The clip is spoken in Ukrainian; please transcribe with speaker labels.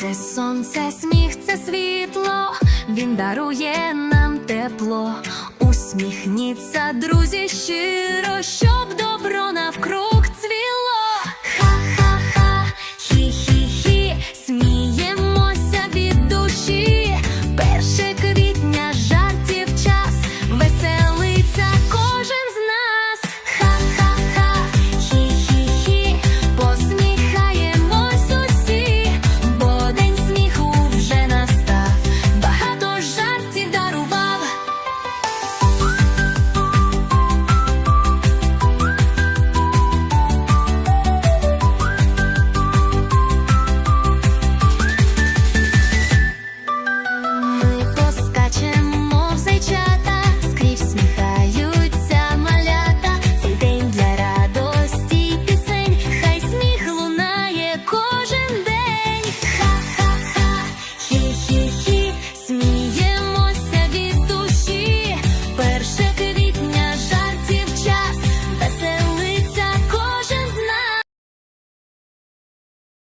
Speaker 1: Це сонце, сміх, це світло, він дарує нам тепло. Усміхніться, друзі, щиро.